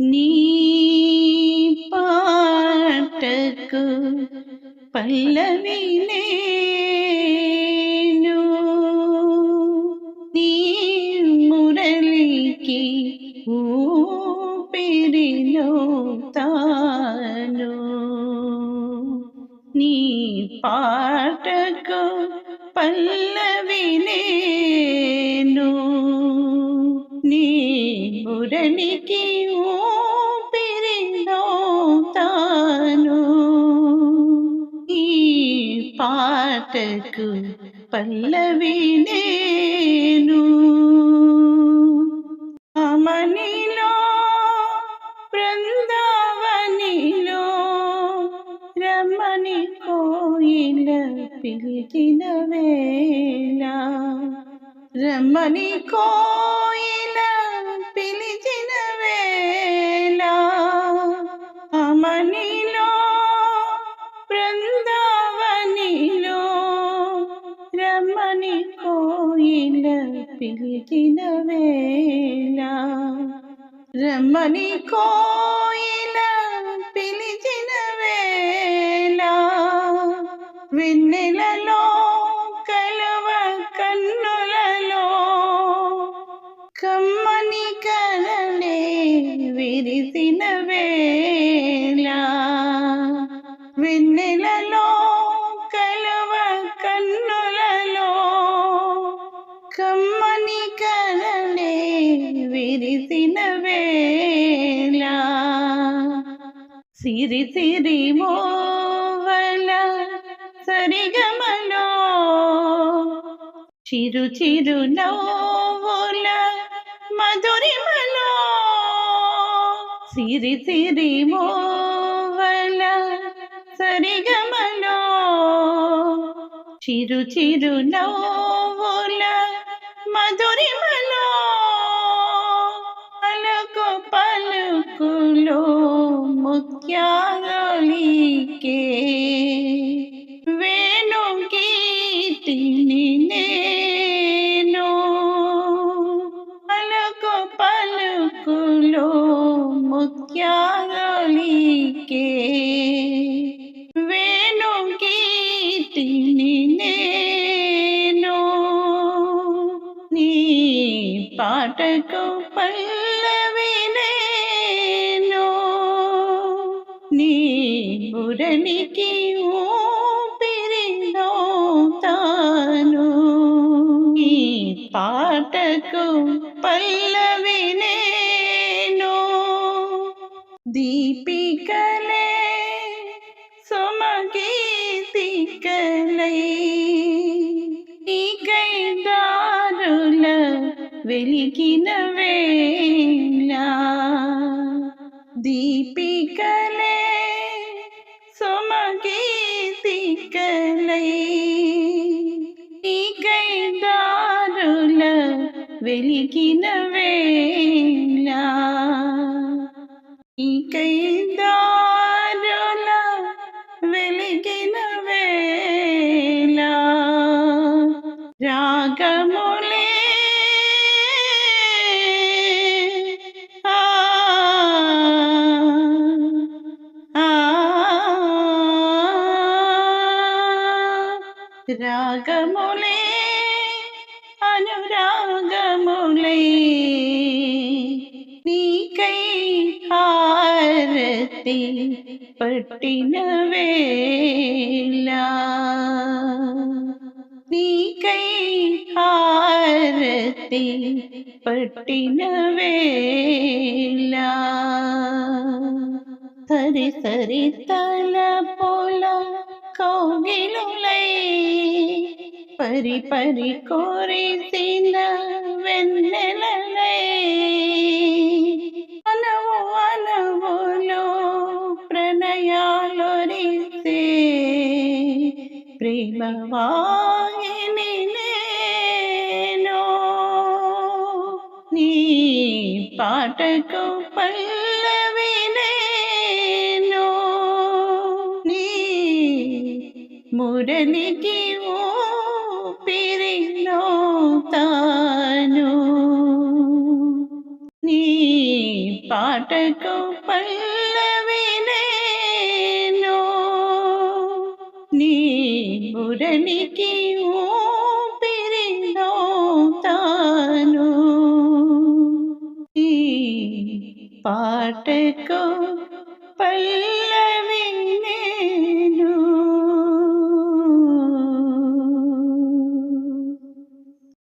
నీ పాటకు పల్లవి నేను నీ మురళికి ఊపిరిలో తాను నీ పాటకు పల్లవి నేను నీ పాటకు పల్లవి నేను. అమనిలో బృందావనిలో రమణి కోయిల పిలిచిన వేళ రమణి కో పిలిచిన వేళ రమణి కోయిల పిలిచిన వేళ వెన్నెలలో కలవ కన్నులలో కమ్మని కలనే విరిసిన వేళ వెన్నెలలో విరిసిన వేళ సిరి సిరి మోవల సరిగమలో చిరు చిరు నవ్వుల మధురిమలో సిరి సిరి మోవల సరిగమలో చిరు చిరు నవ్వుల మధురిమలో. ముత్యాలికే వేణు గీతిని నేను పలుకు పలుకులో ముత్యాలికే వేణు గీతిని నేను నీ పాటకు పల్లవినే నీ మురళికి ఊపిరిలో తాను నీ పాటకు పల్లవి నేను దీపికలే సుమగీతికలై నీకై దారుల వెలికిన వేళ. నీకై దారుల వెలిగిన వేళ. రాగములే రాగములే കൊട്ടിന വേല. നീ കൈ ഹാരത്തി പട്ടിന വേല. സരി സരി തല പോല കൗകിലുളൈ. പരി പരി കോരി തിന വെന്നലേ ప్రేమ నీ పాటకు పల్లవి నీ మురళికి ఊపిరిలో తాను నీ పాటకు పల్లవి నీ ಊರಣಿಕೆ ಊಪಿರಿಂದೋ ತಾನು ಪಾಠಕೋ ಪಲ್ಲವಿನ್ನೇನು